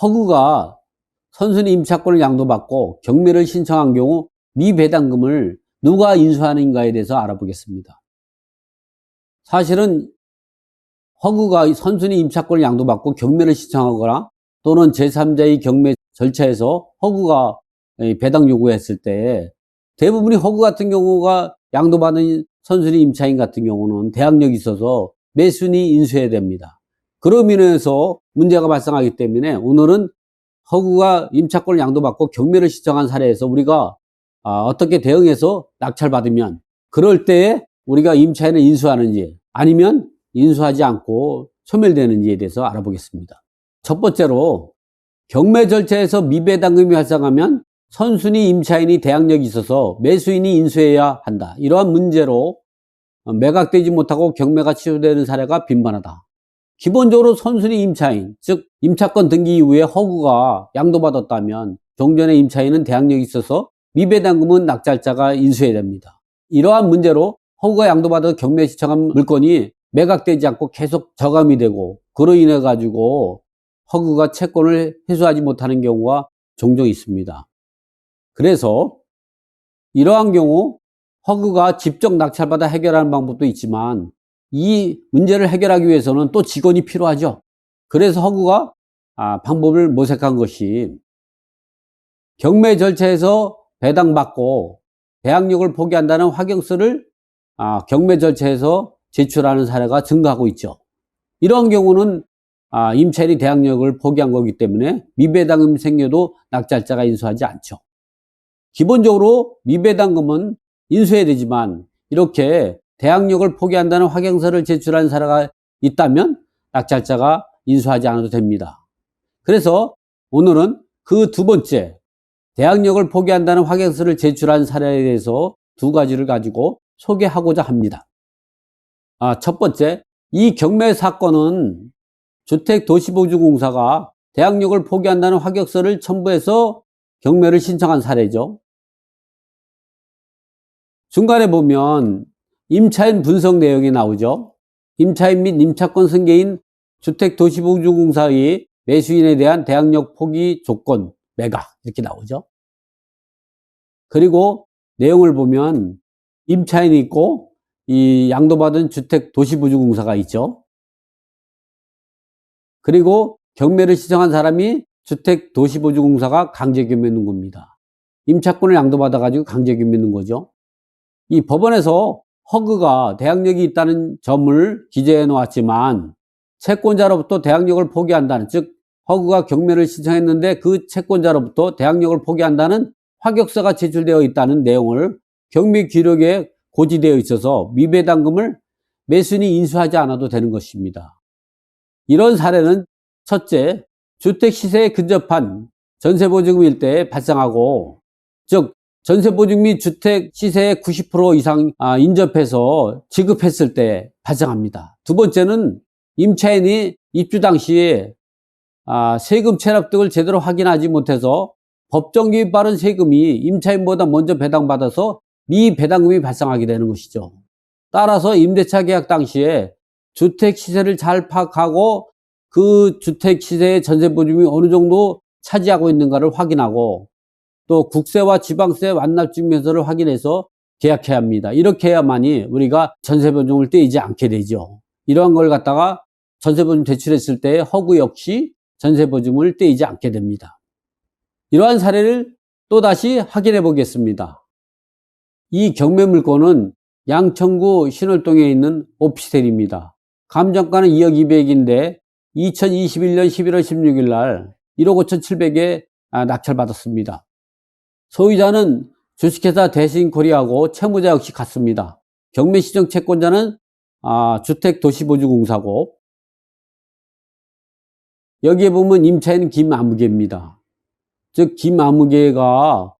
허구가 선순위 임차권을 양도받고 경매를 신청한 경우 미배당금을 누가 인수하는가에 대해서 알아보겠습니다. 사실은 허구가 선순위 임차권을 양도받고 경매를 신청하거나 또는 제3자의 경매 절차에서 허구가 배당 요구했을 때 대부분이 허구 같은 경우가 양도받은 선순위 임차인 같은 경우는 대항력이 있어서 매순위 인수해야 됩니다. 그로 인해서 문제가 발생하기 때문에 오늘은 허구가 임차권을 양도받고 경매를 신청한 사례에서 우리가 아, 어떻게 대응해서 낙찰받으면 그럴 때에 우리가 임차인을 인수하는지 아니면 인수하지 않고 소멸되는지에 대해서 알아보겠습니다. 첫 번째로 경매 절차에서 미배당금이 발생하면 선순위 임차인이 대항력이 있어서 매수인이 인수해야 한다. 이러한 문제로 매각되지 못하고 경매가 취소되는 사례가 빈번하다. 기본적으로 선순위 임차인, 즉 임차권 등기 이후에 허구가 양도받았다면 종전의 임차인은 대항력이 있어서 미배당금은 낙찰자가 인수해야 됩니다. 이러한 문제로 허구가 양도받아 경매 시청한 물건이 매각되지 않고 계속 저감이 되고 그로 인해 가지고 허구가 채권을 회수하지 못하는 경우가 종종 있습니다. 그래서 이러한 경우 허구가 직접 낙찰받아 해결하는 방법도 있지만 이 문제를 해결하기 위해서는 또 직원이 필요하죠. 그래서 허구가 아, 방법을 모색한 것이 경매 절차에서 배당받고 대항력을 포기한다는 확인서를 아, 경매 절차에서 제출하는 사례가 증가하고 있죠. 이런 경우는 아, 임차인이 대항력을 포기한 거기 때문에 미배당금 생겨도 낙찰자가 인수하지 않죠. 기본적으로 미배당금은 인수해야 되지만 이렇게 대항력을 포기한다는 확인서를 제출한 사례가 있다면 낙찰자가 인수하지 않아도 됩니다. 그래서 오늘은 그 두 번째 대항력을 포기한다는 확인서를 제출한 사례에 대해서 두 가지를 가지고 소개하고자 합니다. 아, 첫 번째, 이 경매 사건은 주택도시보증공사가 대항력을 포기한다는 확약서를 첨부해서 경매를 신청한 사례죠. 중간에 보면 임차인 분석 내용이 나오죠. 임차인 및 임차권 승계인 주택도시보증공사의 매수인에 대한 대항력 포기 조건 매각 이렇게 나오죠. 그리고 내용을 보면 임차인이 있고 이 양도받은 주택도시보증공사가 있죠. 그리고 경매를 신청한 사람이 주택도시보증공사가 강제경매 있는 겁니다. 임차권을 양도받아가지고 강제경매 있는 거죠. 이 법원에서 허그가 대항력이 있다는 점을 기재해 놓았지만 채권자로부터 대항력을 포기한다는 즉 허그가 경매를 신청했는데 그 채권자로부터 대항력을 포기한다는 확역서가 제출되어 있다는 내용을 경매 기록에 고지되어 있어서 미배당금을 매순이 인수하지 않아도 되는 것입니다. 이런 사례는 첫째, 주택 시세에 근접한 전세보증금 일대에 발생하고 즉 전세보증 및 주택 시세의 90% 이상 아, 인접해서 지급했을 때 발생합니다. 두 번째는 임차인이 입주 당시에 아, 세금 체납 등을 제대로 확인하지 못해서 법정 기입 빠른 세금이 임차인보다 먼저 배당받아서 미배당금이 발생하게 되는 것이죠. 따라서 임대차 계약 당시에 주택 시세를 잘 파악하고 그 주택 시세의 전세 보증이 어느 정도 차지하고 있는가를 확인하고 또 국세와 지방세 완납증명서를 확인해서 계약해야 합니다. 이렇게 해야만이 우리가 전세보증을 떼이지 않게 되죠. 이러한 걸 갖다가 전세 보증 대출했을 때 허구 역시 전세 보증을 떼이지 않게 됩니다. 이러한 사례를 또다시 확인해 보겠습니다. 이 경매 물건은 양천구 신월동에 있는 오피스텔입니다. 감정가는 2억 200인데 2021년 11월 16일 날 1억 5,700에 낙찰받았습니다. 소유자는 주식회사 대신 코리아고 채무자 역시 같습니다. 경매시정 채권자는 아, 주택도시보증공사고 여기에 보면 임차인 김아무개입니다. 즉 김아무개가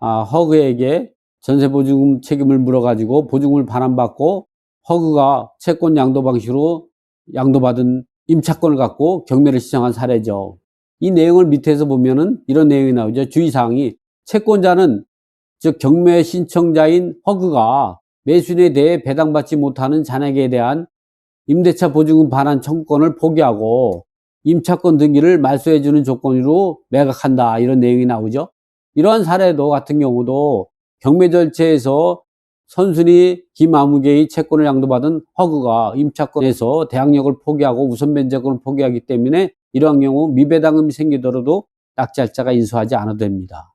아, 허그에게 전세보증금 책임을 물어가지고 보증금을 반환받고 허그가 채권 양도 방식으로 양도받은 임차권을 갖고 경매를 시청한 사례죠. 이 내용을 밑에서 보면은 이런 내용이 나오죠. 주의사항이 채권자는 즉 경매 신청자인 허그가 매수인에 대해 배당받지 못하는 잔액에 대한 임대차 보증금 반환 청구권을 포기하고 임차권 등기를 말소해주는 조건으로 매각한다. 이런 내용이 나오죠. 이러한 사례도 같은 경우도 경매 절차에서 선순위 김아무개의 채권을 양도받은 허그가 임차권에서 대항력을 포기하고 우선 변제권을 포기하기 때문에 이러한 경우 미배당금이 생기더라도 낙찰자가 인수하지 않아도 됩니다.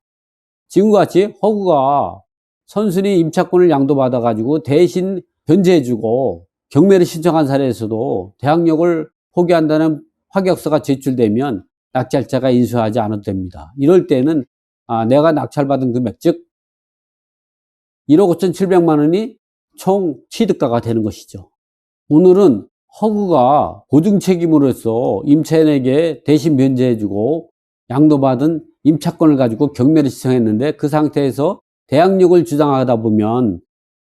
지금과 같이 허그가 선순위 임차권을 양도받아 가지고 대신 변제해 주고 경매를 신청한 사례에서도 대항력을 포기한다는 확약서가 제출되면 낙찰자가 인수하지 않아도 됩니다. 이럴 때는 아, 내가 낙찰받은 금액 즉 1억 5,700만 원이 총 취득가가 되는 것이죠. 오늘은 허구가 보증 책임으로서 임차인에게 대신 변제해주고 양도받은 임차권을 가지고 경매를 신청했는데 그 상태에서 대항력을 주장하다 보면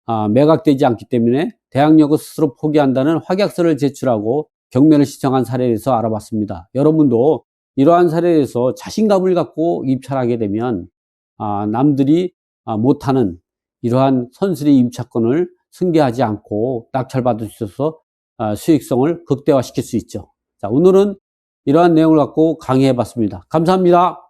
아, 매각되지 않기 때문에 대항력을 스스로 포기한다는 확약서를 제출하고 경매를 신청한 사례에서 알아봤습니다. 여러분도 이러한 사례에서 자신감을 갖고 입찰하게 되면 아, 남들이 아, 못하는 이러한 선순위 임차권을 승계하지 않고 낙찰받을 수 있어서 아, 수익성을 극대화시킬 수 있죠. 자, 오늘은 이러한 내용을 갖고 강의해 봤습니다. 감사합니다.